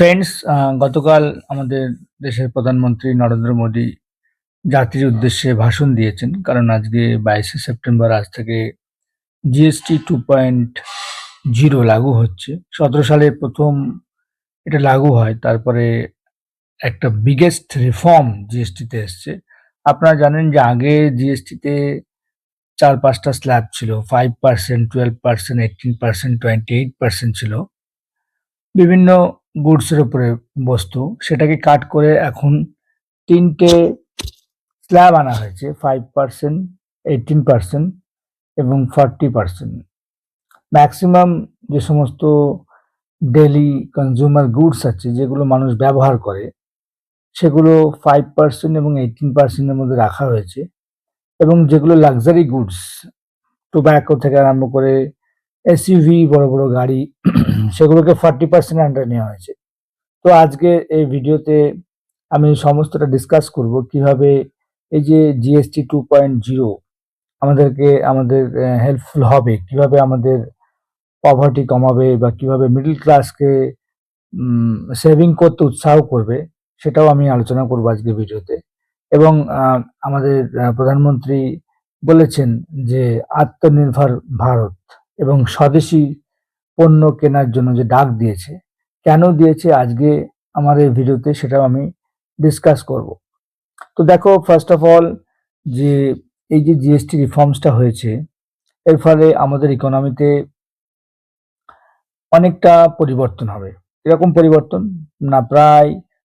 Friends গতকাল আমাদের দেশের প্রধানমন্ত্রী নরেন্দ্র মোদী জাতির উদ্দেশ্যে ভাষণ দিয়েছেন, কারণ আজকে বাইশে সেপ্টেম্বর আজ থেকে জিএসটি টু পয়েন্ট জিরো লাগু হচ্ছে। সতেরো সালে প্রথম এটা লাগু হয়, তারপরে একটা বিগেস্ট রিফর্ম জিএসটিতে এসছে। আপনারা জানেন যে আগে জিএসটিতে চার পাঁচটা স্ল্যাব ছিল five percent twelve percent eighteen percent twenty eight percent ছিল। বিভিন্ন গুডসের উপরে বস্তু। সেটাকে কাট করে এখন তিনটে স্ল্যাব আনা হয়েছে ফাইভ পার্সেন্ট এইটিন পার্সেন্ট এবং ফর্টি পার্সেন্ট ম্যাক্সিমাম যে সমস্ত ডেলি কনজিউমার গুডস আছে, যেগুলো মানুষ ব্যবহার করে, সেগুলো ফাইভ পার্সেন্ট এবং এইটিন পার্সেন্টের মধ্যে রাখা হয়েছে। এবং যেগুলো লাক্সারি গুডস টোব্যাকো থেকে আরম্ভ করে এসইউভি বড় বড় গাড়ি, সেগুলোকে ফর্টি পার্সেন্ট আন্ডার নেওয়া হয়েছে। তো আজকে এই ভিডিওতে আমি সমস্তটা ডিসকাস করব কীভাবে এই যে জিএসটি টু পয়েন্ট জিরো আমাদেরকে, আমাদের হেল্পফুল হবে, কীভাবে আমাদের পভার্টি কমাবে বা কীভাবে মিডল ক্লাসকে সেভিং করতে উৎসাহ করবে, সেটাও আমি আলোচনা করব আজকে ভিডিওতে। এবং আমাদের প্রধানমন্ত্রী বলেছেন যে আত্মনির্ভর ভারত। এবং স্বদেশী পণ্য কেনার জন্য যে ডাক দিয়েছে, কেন দিয়েছে আজকে আমার এই ভিডিওতে সেটাও আমি ডিসকাস করব। তো দেখো ফার্স্ট অফ অল যে এই যে জিএসটি রিফর্মসটা হয়েছে, এর ফলে আমাদের ইকোনমিতে অনেকটা পরিবর্তন হবে। এরকম পরিবর্তন না, প্রায়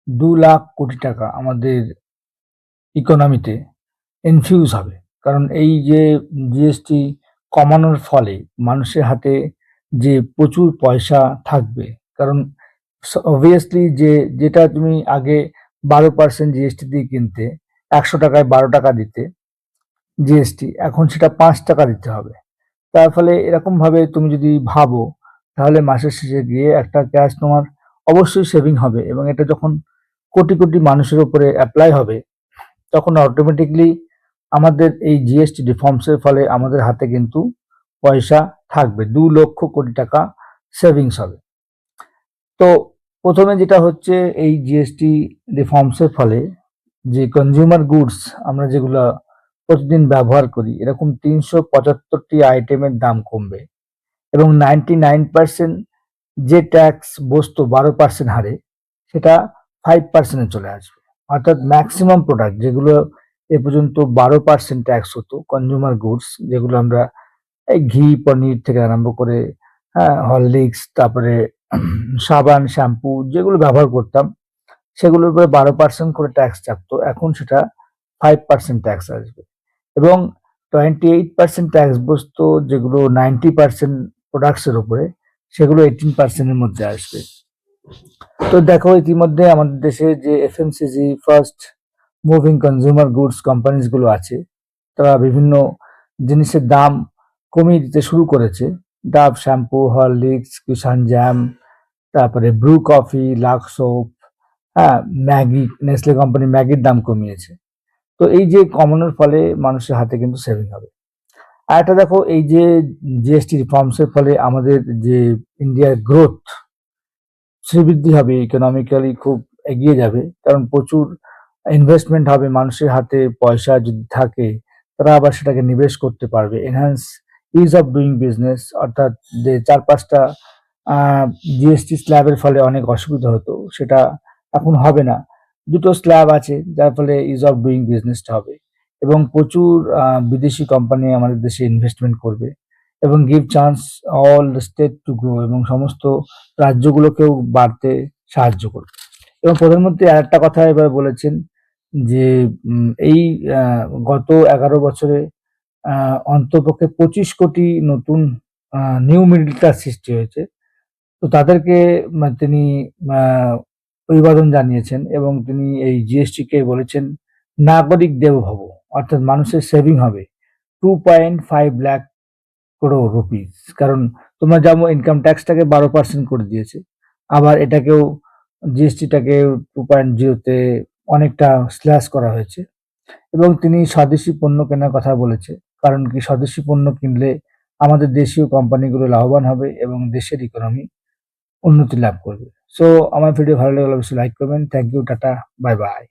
দু লাখ কোটি টাকা আমাদের ইকোনমিতে ইনফিউজ হবে। কারণ এই যে জিএসটি কমানোর ফলে মানুষের হাতে যে প্রচুর পয়সা থাকবে, কারণ অবভিয়াসলি যে, যেটা তুমি আগে বারো পার্সেন্ট জিএসটি দিয়ে কিনতে, একশো টাকায় বারো টাকা দিতে জিএসটি এখন সেটা পাঁচ টাকা দিতে হবে। তার ফলে এরকমভাবে তুমি যদি ভাবো, তাহলে মাসের শেষে গিয়ে একটা ক্যাশ তোমার অবশ্যই সেভিং হবে এবং এটা যখন কোটি কোটি মানুষের উপরে অ্যাপ্লাই হবে, তখন অটোমেটিকলি আমাদের এই জিএসটি রিফর্মসের ফলে আমাদের হাতে কিন্তু পয়সা থাকবে, দু লক্ষ কোটি টাকা সেভিংস হবে। তো প্রথমে যেটা হচ্ছে এই জিএসটি রিফর্মসের ফলে যে কনজিউমার গুডস আমরা যেগুলো প্রতিদিন ব্যবহার করি, এরকম তিনশো পঁচাত্তরটি আইটেমের দাম কমবে এবং নাইনটি নাইন পার্সেন্ট যে ট্যাক্স বস্তু বারো পার্সেন্ট হারে, সেটা ফাইভ পার্সেন্টে চলে আসবে। অর্থাৎ ম্যাক্সিমাম প্রোডাক্ট যেগুলো এ পর্যন্ত বারো পার্সেন্ট ট্যাক্স হতো কনজিউমার গুডস যেগুলো আমরা এই ঘি, পনির থেকে আরম্ভ করে হ্যাঁ হরলিক্স তারপরে সাবান শ্যাম্পু যেগুলো ব্যবহার করতাম, সেগুলোর উপরে বারো পার্সেন্ট করে ট্যাক্স চাপতো এখন সেটা ফাইভ পার্সেন্ট ট্যাক্স আসবে। এবং টোয়েন্টি এইট পার্সেন্ট ট্যাক্স বসতো যেগুলো নাইনটি পার্সেন্ট প্রোডাক্টসের উপরে, সেগুলো এইটিন পার্সেন্টের মধ্যে আসবে। তো দেখো ইতিমধ্যে আমাদের দেশে যে FMCG fast moving consumer goods কোম্পানিজগুলো আছে, তারা বিভিন্ন জিনিসের দাম কমিয়ে দিতে শুরু করেছে। ডাব শ্যাম্পু হরলিক্স কিষান জ্যাম তারপরে ব্রু কফি লাক্স সোপ হ্যাঁ ম্যাগি নেসলে কোম্পানি ম্যাগির দাম কমিয়েছে। তো এই যে কমানোর ফলে মানুষের হাতে কিন্তু সেভিং হবে। আর একটা দেখো, এই যে জিএসটি রিফর্মসের ফলে আমাদের যে ইন্ডিয়ার গ্রোথ শ্রীবৃদ্ধি হবে ইকোনমিক্যালি খুব এগিয়ে যাবে, কারণ প্রচুর ইনভেস্টমেন্ট হবে, মানুষের হাতে পয়সা যদি থাকে, তারা আবার সেটাকে নিবেশ করতে পারবে। Enhance ease of doing business অর্থাৎ যে চার পাঁচটা জিএসটি স্ল্যাবের ফলে অনেক অসুবিধা হতো, সেটা এখন হবে না। দুটো স্ল্যাব আছে, যার ফলে ইজ অফ ডুইং বিজনেসটা হবে। এবং প্রচুর বিদেশি কোম্পানি আমাদের দেশে ইনভেস্টমেন্ট করবে। এবং give chance all state to grow এবং সমস্ত রাজ্যগুলোকেও বাড়তে সাহায্য করবে। এবং প্রধানমন্ত্রী আর একটা কথা এবার বলেছেন যে এই গত এগারো বছরে অন্তপক্ষে পঁচিশ কোটি নতুন নিউ মিডল ক্লাস সৃষ্টি হয়েছে। তো তাদেরকে তিনি অভিবাদন জানিয়েছেন এবং তিনি এই জিএসটিকে বলেছেন, নাগরিক দেবভব অর্থাৎ মানুষের সেভিং হবে two point five lakh crore rupees কারণ তোমরা যেমন ইনকাম ট্যাক্সটাকে বারো পার্সেন্ট করে দিয়েছে। আবার এটাকেও জিএসটিটাকে টু পয়েন্ট জিরোতে অনেকটা স্ল্যাশ করা হয়েছে। এবং তিনি স্বদেশি পণ্য কেনার কথা বলেছে। কারণ কি, স্বদেশি পণ্য কিনলে আমাদের দেশীয় কোম্পানিগুলো লাভবান হবে এবং দেশের ইকোনমি উন্নতি লাভ করবে। সো আমার ভিডিও ভালো লাগলে অবশ্যই লাইক করবেন। Thank you tata bye bye